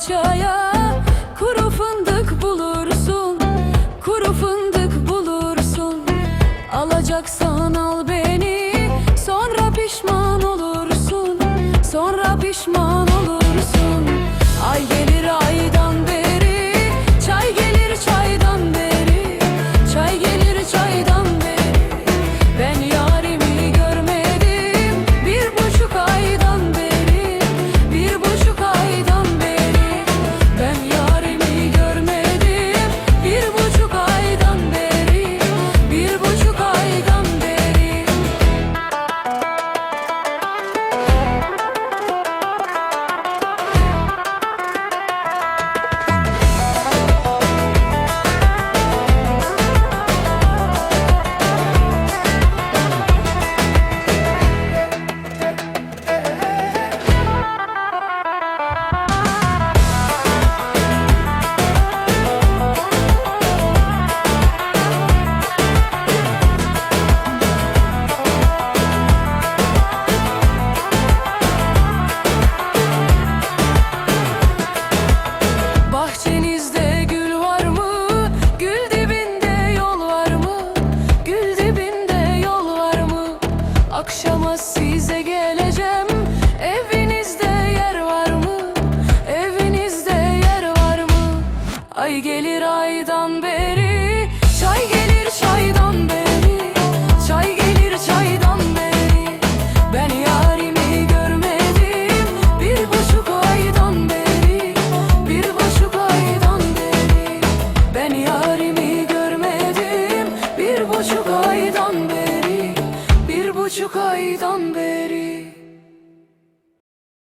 parçaya Kuru fındık bulursun Kuru fındık bulursun. Alacaksan al beni Sonra pişman olursun Sonra pişman Ay gelir aydan beri Çay gelir